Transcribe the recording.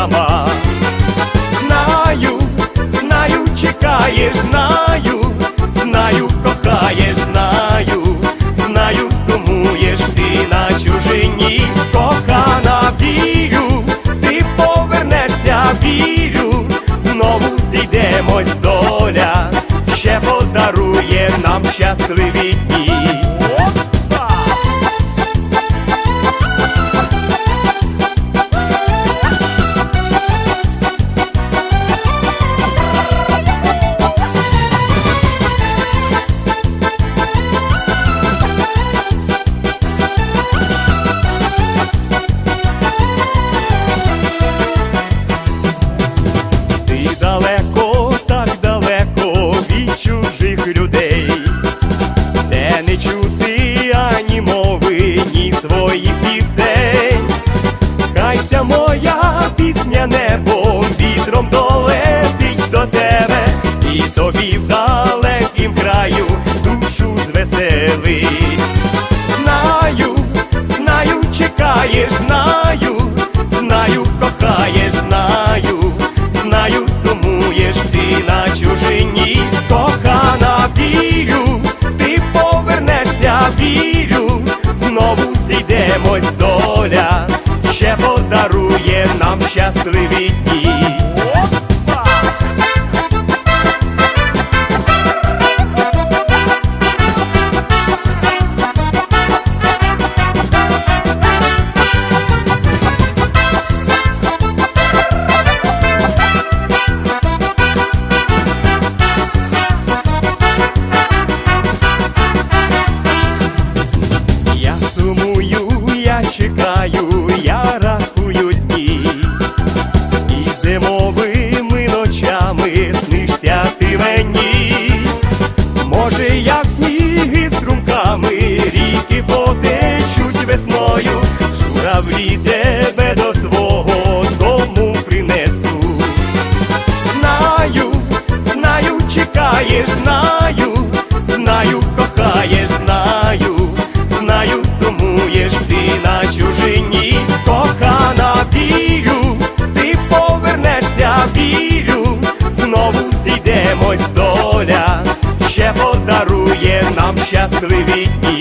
сама. Знаю, знаю, чекаєш, знаю, знаю, кохаєш, знаю, знаю, сумуєш ти на чужині, кохана вірю, ти повернешся, вірю, знову зійдемось доля, ще подарує нам щасливі. щасливі дні. Я сумую, я чекаю. зимовими ночами снишся ти мені, може, як сніги струмками, ріки потечуть весною, журавлі де. sleepy